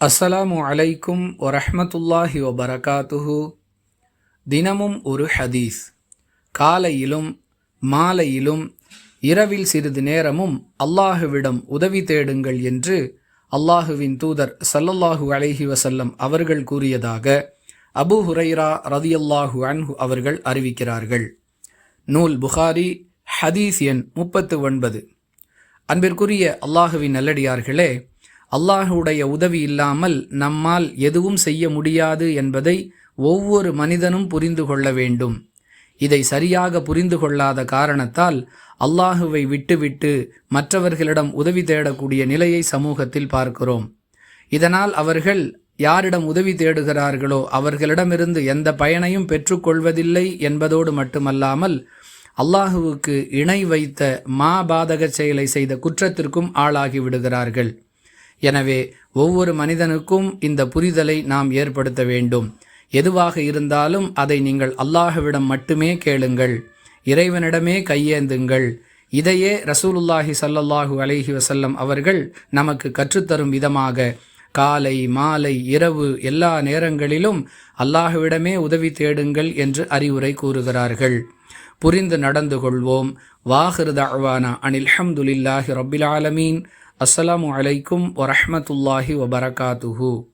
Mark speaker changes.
Speaker 1: அஸ்ஸலாமு அலைக்கும் வரஹமத்துல்லாஹி வபரகாத்துஹு. தினமும் ஒரு ஹதீஸ். காலையிலும் மாலையிலும் இரவில் சிறிது நேரமும் அல்லாஹுவிடம் உதவி தேடுங்கள் என்று அல்லாஹுவின் தூதர் சல்லல்லாஹு அலைஹி வசல்லம் அவர்கள் கூறியதாக அபு ஹுரைரா ரதியல்லாஹு அன்ஹு அவர்கள் அறிவிக்கிறார்கள். நூல் புகாரி ஹதீஸ் எண் முப்பத்து ஒன்பது. அன்பிற்குரிய அல்லாஹுவின் நல்லடியார்களே அல்லாஹுடைய உதவி இல்லாமல் நம்மால் எதுவும் செய்ய முடியாது என்பதை ஒவ்வொரு மனிதனும் புரிந்து கொள்ள வேண்டும். இதை சரியாக புரிந்து கொள்ளாத காரணத்தால் அல்லாஹுவை விட்டுவிட்டு மற்றவர்களிடம் உதவி தேடக்கூடிய நிலையை சமூகத்தில் பார்க்கிறோம். இதனால் அவர்கள் யாரிடம் உதவி தேடுகிறார்களோ அவர்களிடமிருந்து எந்த பயனையும் பெற்றுக்கொள்வதில்லை என்பதோடு மட்டுமல்லாமல் அல்லாஹுவுக்கு இணை வைத்த மாபாதக செயலை செய்த குற்றத்திற்கும் ஆளாகி விடுகிறார்கள். எனவே ஒவ்வொரு மனிதனுக்கும் இந்த புரிதலை நாம் ஏற்படுத்த வேண்டும். எதுவாக இருந்தாலும் அதை நீங்கள் அல்லாஹுவிடம் மட்டுமே கேளுங்கள். இறைவனிடமே கையேந்துங்கள். இதையே ரசூலுல்லாஹி சல்லல்லாஹு அலைஹி வசல்லம் அவர்கள் நமக்கு கற்றுத்தரும் விதமாக காலை மாலை இரவு எல்லா நேரங்களிலும் அல்லாஹுவிடமே உதவி தேடுங்கள் என்று அறிவுரை கூறுகிறார்கள். புரிந்து நடந்து கொள்வோம். வாஹிருத அவானா அனில் ஹம்துலில்லாஹி ரபில் ஆலமீன். அஸ்ஸலாமு அலைக்கும் வரஹமத்துல்லாஹி வபரகாத்துஹூ.